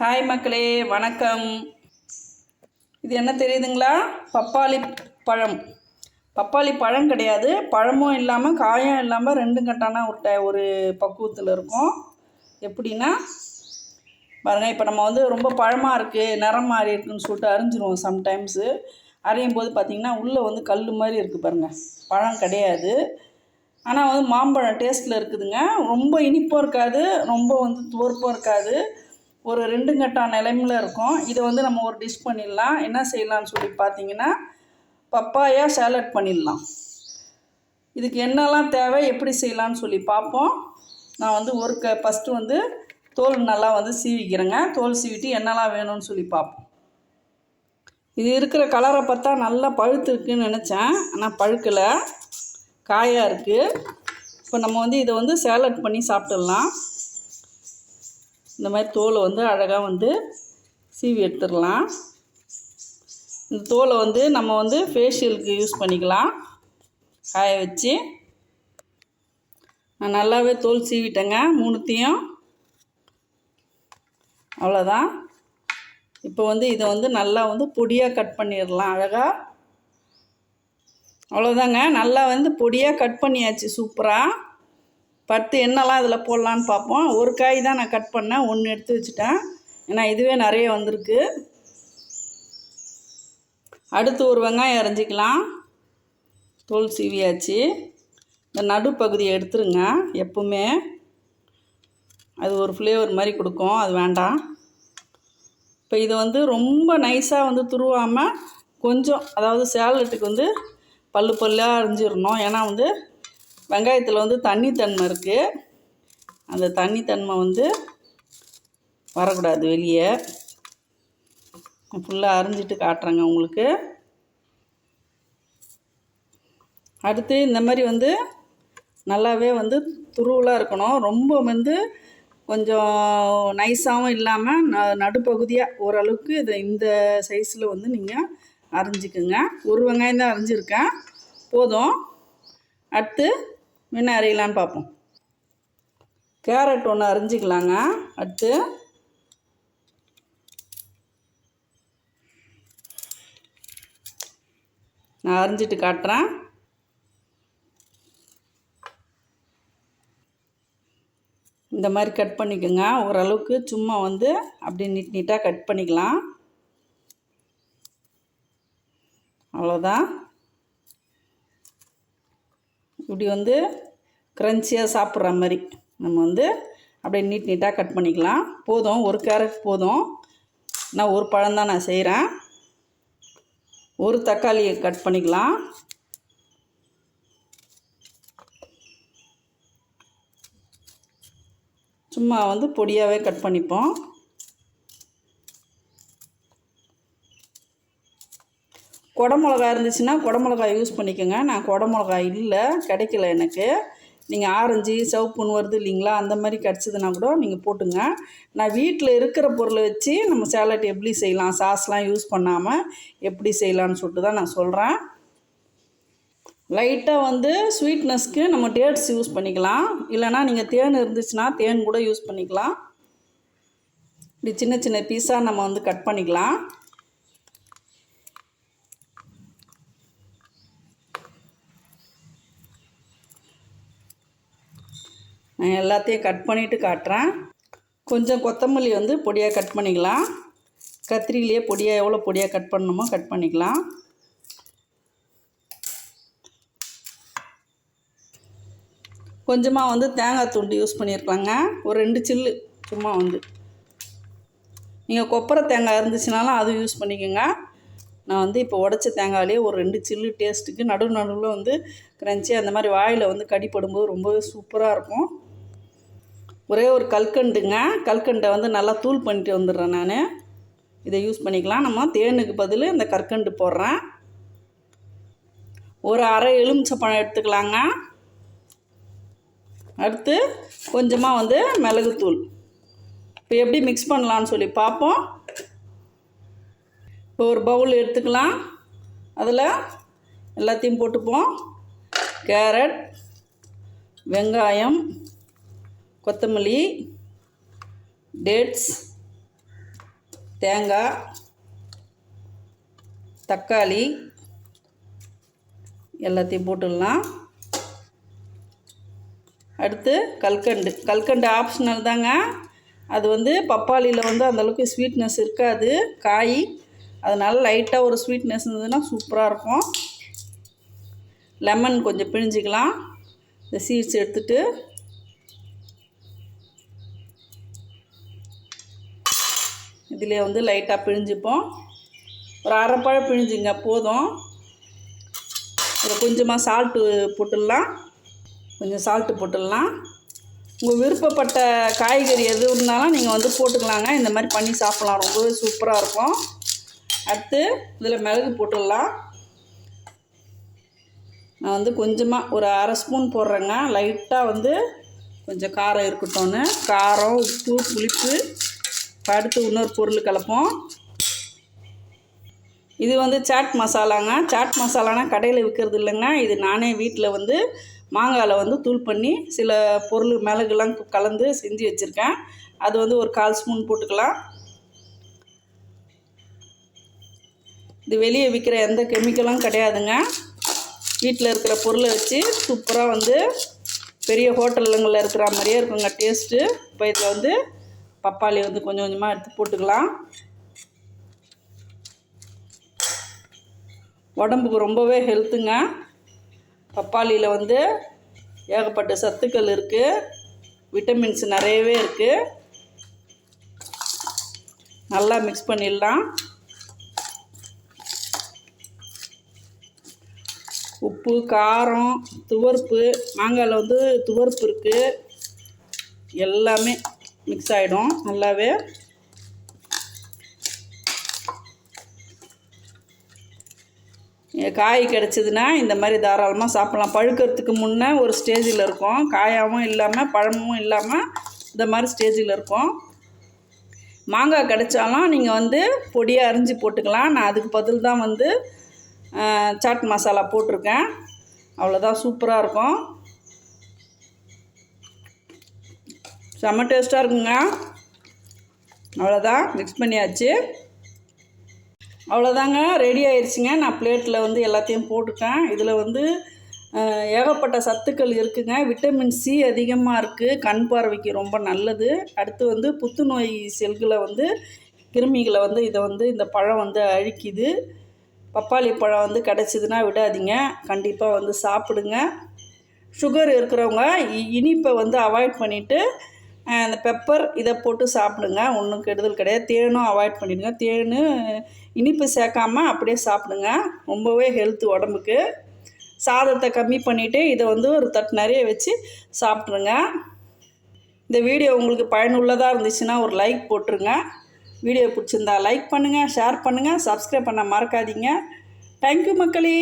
Hi மக்களே வணக்கம். இது என்ன தெரியுதுங்களா? பப்பாளி பழம். பப்பாளி பழம் கிடையாது. பழமும் இல்லாமல் காயும் இல்லாமல் ரெண்டும் கட்டான ஒரு ஒரு பக்குவத்தில் இருக்கும். எப்படின்னா பாருங்கள் இப்போ நம்ம வந்து ரொம்ப பழமாக இருக்குது நிறம் மாறி இருக்குன்னு சொல்லிட்டு அரிஞ்சிருவோம் சம்டைம்ஸு அரையும் போது பார்த்திங்கன்னா உள்ளே வந்து கல் மாதிரி இருக்குது பாருங்கள் பழம் கிடையாது. ஆனால் வந்து மாம்பழம் டேஸ்ட்டில் இருக்குதுங்க. ரொம்ப இனிப்பும் இருக்காது ரொம்ப வந்து துவர்ப்பும் இருக்காது. ஒரு ரெண்டு கட்டா நிலைமையில் இருக்கும். இதை வந்து நம்ம ஒரு டிஷ் பண்ணிடலாம். என்ன செய்யலாம்னு சொல்லி பார்த்தீங்கன்னா பப்பாயா சேலட் பண்ணிடலாம். இதுக்கு என்னெல்லாம் தேவை எப்படி செய்யலாம்னு சொல்லி பார்ப்போம். நான் வந்து ஒரு க ஃபஸ்ட்டு வந்து தோல் நல்லா வந்து சீவிக்கிறேங்க. தோல் சீவிட்டு என்னெல்லாம் வேணும்னு சொல்லி பார்ப்போம். இது இருக்கிற கலரை பார்த்தா நல்லா பழுத்து இருக்குன்னு நினச்சேன். ஆனால் பழுக்கலை. காயாக இருக்குது இப்போ நம்ம வந்து இதை வந்து சேலட் பண்ணி சாப்பிட்டுடலாம். இந்த மாதிரி தோலை வந்து அழகாக வந்து சீவி எடுத்துடலாம். இந்த தோலை வந்து நம்ம வந்து ஃபேஷியலுக்கு யூஸ் பண்ணிக்கலாம். காய வச்சு. நான் நல்லாவே தோல் சீவிட்டேங்க மூணுத்தையும். அவ்வளோதான் இப்போ வந்து இதை வந்து நல்லா வந்து பொடியாக கட் பண்ணிடலாம் அழகாக அவ்வளோதாங்க நல்லா வந்து பொடியாக கட் பண்ணியாச்சு சூப்பராக பத்து என்னெல்லாம் இதில் போடலான்னு பார்ப்போம். ஒரு காய் தான் நான் கட் பண்ணேன். ஒன்று எடுத்து வச்சுட்டேன். ஏன்னா இதுவே நிறைய வந்திருக்கு. அடுத்து ஒரு வெங்காயம் அரைஞ்சிக்கலாம். தோல் சீவியாச்சு. இந்த நடுப்பகுதியை எடுத்துருங்க. எப்பவுமே அது ஒரு ஃப்ளேவர் மாதிரி கொடுக்கும். அது வேண்டாம். இப்போ இதை வந்து ரொம்ப நைஸாக வந்து துருவாமல் கொஞ்சம் அதாவது சேலட்டுக்கு வந்து பல்லு பல்லாக அரிஞ்சிடணும். ஏன்னா வந்து வெங்காயத்தில் வந்து தண்ணி தன்மை இருக்குது அந்த தண்ணி தன்மை வந்து வரக்கூடாது வெளியே. ஃபுல்லாக அரிஞ்சிட்டு காட்டுறேங்க உங்களுக்கு. அடுத்து இந்த மாதிரி வந்து நல்லாவே வந்து துருவலாக இருக்கணும். ரொம்ப வந்து கொஞ்சம் நைஸாகவும் இல்லாமல் ந நடுப்பகுதியாக ஓரளவுக்கு இதை இந்த சைஸில் வந்து நீங்கள் அரிஞ்சிக்குங்க. ஒரு வெங்காயம் தான் அரிஞ்சிருக்கேன். போதும். அடுத்து என்ன அரையலான்னு பார்ப்போம். கேரட் ஒன்று அரிஞ்சிக்கலாங்க. அடுத்து நான் அரிஞ்சிட்டு காட்டுறேன். இந்த மாதிரி கட் பண்ணிக்கோங்க. ஓரளவுக்கு சும்மா வந்து அப்படி நீட் நீட்டாக கட் பண்ணிக்கலாம். அவ்வளோதான் இப்படி வந்து க்ரன்ச்சியாக சாப்பிட்ற மாதிரி. நம்ம வந்து அப்படியே நீட் நீட்டாக கட் பண்ணிக்கலாம். போதும் ஒரு கேரட் போதும். நான் ஒரு பழம் தான் நான் செய்கிறேன் ஒரு தக்காளியை கட் பண்ணிக்கலாம். சும்மா வந்து பொடியாகவே கட் பண்ணிப்போம். குடமிளகா இருந்துச்சுன்னா குடமிளகா யூஸ் பண்ணிக்கோங்க. நான் குடமிளகா இல்லை கிடைக்கல எனக்கு. நீங்கள் ஆரஞ்சு சிவப்புன்னு வருது இல்லைங்களா அந்த மாதிரி கிடச்சிதுன்னா கூட நீங்கள் போட்டுங்க. நான் வீட்டில் இருக்கிற பொருளை வச்சு நம்ம சேலட் எப்படி செய்யலாம் சாஸ்லாம் யூஸ் பண்ணாமல் எப்படி செய்யலான்னு சொல்லிட்டு தான் நான் சொல்கிறேன் லைட்டாக வந்து ஸ்வீட்னஸ்க்கு நம்ம டேட்ஸ் யூஸ் பண்ணிக்கலாம். இல்லைனா நீங்கள் தேன் இருந்துச்சுன்னா தேன் கூட யூஸ் பண்ணிக்கலாம். இப்படி சின்ன சின்ன பீஸாக நம்ம வந்து கட் பண்ணிக்கலாம். நான் எல்லாத்தையும் கட் பண்ணிவிட்டு காட்டுறேன். கொஞ்சம் கொத்தமல்லி வந்து பொடியாக கட் பண்ணிக்கலாம். கத்திரியிலேயே பொடியாக எவ்வளோ பொடியாக கட் பண்ணணுமோ கட் பண்ணிக்கலாம். கொஞ்சமாக வந்து தேங்காய் துண்டு யூஸ் பண்ணியிருக்கலாங்க ஒரு ரெண்டு சில்லு சும்மா வந்து. நீங்கள் கொப்பரை தேங்காய் இருந்துச்சுனாலும் அதுவும் யூஸ் பண்ணிக்கோங்க. நான் வந்து இப்போ உடச்ச தேங்காயிலே ஒரு ரெண்டு சில்லு டேஸ்ட்டுக்கு நடு நடுவில் வந்து க்ரன்ச்சி அந்த மாதிரி வாயில் வந்து கடிப்படும்போது ரொம்பவே சூப்பராக இருக்கும். ஒரே ஒரு கல்கண்டுங்க. கல்கண்டை வந்து நல்லா தூள் பண்ணிட்டு வந்துடுறேன் நான். இதை யூஸ் பண்ணிக்கலாம். நம்ம தேனுக்கு பதில் இந்த கற்கண்டு போடுறேன். ஒரு அரை எலுமிச்சை பழம் எடுத்துக்கலாங்க. அடுத்து கொஞ்சமாக வந்து மிளகுத்தூள். இப்போ எப்படி மிக்ஸ் பண்ணலான்னு சொல்லி பார்ப்போம். இப்போ ஒரு பவுல் எடுத்துக்கலாம். அதில் எல்லாத்தையும் போட்டுப்போம். கேரட் வெங்காயம் கொத்தமல்லி டேட்ஸ் தேங்காய் தக்காளி எல்லாத்தையும் போட்டுடலாம். அடுத்து கல்கண்டு. கல்கண்டு ஆப்ஷனல் தாங்க. அது வந்து பப்பாளியில் வந்து அந்தளவுக்கு ஸ்வீட்னஸ் இருக்காது. காய். அதனால் லைட்டாக ஒரு ஸ்வீட்னஸ் இருந்ததுன்னா சூப்பராக இருக்கும். லெமன் கொஞ்சம் பிழிஞ்சிக்கலாம். இந்த சீட்ஸ் எடுத்துகிட்டு இதிலே வந்து லைட்டாக பிழிஞ்சுப்போம். ஒரு அரைப்பழம் பிழிஞ்சுங்க போதும். இதில் கொஞ்சமாக சால்ட்டு போட்டுடலாம். கொஞ்சம் சால்ட்டு போட்டுடலாம். உங்கள் விருப்பப்பட்ட காய்கறி எது இருந்தாலும் நீங்கள் வந்து போட்டுக்கலாங்க. இந்த மாதிரி பண்ணி சாப்பிட்லாம். ரொம்பவே சூப்பராக இருக்கும். அடுத்து இதில் மிளகு போட்டுடலாம். நான் வந்து கொஞ்சமாக ஒரு அரை ஸ்பூன் போடுறேங்க. லைட்டாக வந்து கொஞ்சம் காரம் இருக்கட்டும்னு. காரம் உப்பு புளிப்பு. அடுத்து இன்னொரு பொருள் கலப்போம். இது வந்து சாட் மசாலாங்க. சாட் மசாலானா கடையில் விற்கிறது இல்லைங்க. இது நானே வீட்டில் வந்து மாங்காயில் வந்து தூள் பண்ணி சில பொருள் மிளகுலாம் கலந்து செஞ்சு வச்சுருக்கேன். அது வந்து ஒரு கால் ஸ்பூன் போட்டுக்கலாம். இது வெளியே விற்கிற எந்த கெமிக்கலும் கிடையாதுங்க. வீட்டில் இருக்கிற பொருளை வச்சு சூப்பராக வந்து பெரிய ஹோட்டலுங்களில் இருக்கிற மாதிரியே இருக்குங்க. டேஸ்ட்டு. இப்போ இதில் வந்து பப்பாளி வந்து கொஞ்சம் கொஞ்சமாக எடுத்து போட்டுக்கலாம். உடம்புக்கு ரொம்பவே ஹெல்த்துங்க. பப்பாளியில் வந்து ஏகப்பட்ட சத்துக்கள் இருக்குது விட்டமின்ஸ் நிறையவே இருக்குது நல்லா மிக்ஸ் பண்ணிடலாம். உப்பு காரம் துவர்ப்பு மாங்காயில் வந்து துவர்ப்பு இருக்குது எல்லாமே மிக்ஸ் ஆகிடும் நல்லாவே. காய் கிடச்சிதுன்னா இந்த மாதிரி தாராளமாக சாப்பிட்லாம். பழுக்கிறதுக்கு முன்னே ஒரு ஸ்டேஜில் இருக்கும். காயாகவும் இல்லாமல் பழமும் இல்லாமல் இந்த மாதிரி ஸ்டேஜில் இருக்கும். மாங்காய் கிடைச்சாலும் நீங்கள் வந்து பொடியாக அரிஞ்சு போட்டுக்கலாம். நான் அதுக்கு பதில் தான் வந்து சாட் மசாலா போட்டிருக்கேன். அவ்வளோதான் சூப்பராக இருக்கும். செம்ம டேஸ்ட்டாக இருக்குங்க. அவ்வளோதான் மிக்ஸ் பண்ணியாச்சு. அவ்வளோதாங்க ரெடி ஆயிடுச்சுங்க நான் பிளேட்டில் வந்து எல்லாத்தையும் போட்டுட்டேன். இதில் வந்து ஏகப்பட்ட சத்துக்கள் இருக்குங்க. விட்டமின் சி அதிகமாக இருக்குது கண் பார்வைக்கு ரொம்ப நல்லது. அடுத்து வந்து புத்துநோய் செல்களை வந்து கிருமிகளை வந்து இதை வந்து இந்த பழம் வந்து அழிக்குது. பப்பாளி பழம் வந்து கிடச்சிதுன்னா விடாதீங்க. கண்டிப்பாக வந்து சாப்பிடுங்க. சுகர் இருக்கிறவங்க இனிப்பை வந்து அவாய்ட் பண்ணிவிட்டு அந்த பெப்பர் இதை போட்டு சாப்பிடுங்க. ஒன்றும் கெடுதல் கிடையாது. தேனும் அவாய்ட் பண்ணிடுங்க. தேனு இனிப்பு சேர்க்காம அப்படியே சாப்பிடுங்க. ரொம்பவே ஹெல்த்து உடம்புக்கு. சாதத்தை கம்மி பண்ணிவிட்டு இதை வந்து ஒரு தட்டு நிறைய வச்சு சாப்பிட்ருங்க இந்த வீடியோ உங்களுக்கு பயனுள்ளதாக இருந்துச்சுன்னா ஒரு லைக் போட்டுருங்க. வீடியோ பிடிச்சிருந்தா லைக் பண்ணுங்கள் ஷேர் பண்ணுங்கள் சப்ஸ்கிரைப் பண்ண மறக்காதீங்க. தேங்க்யூ மக்களே.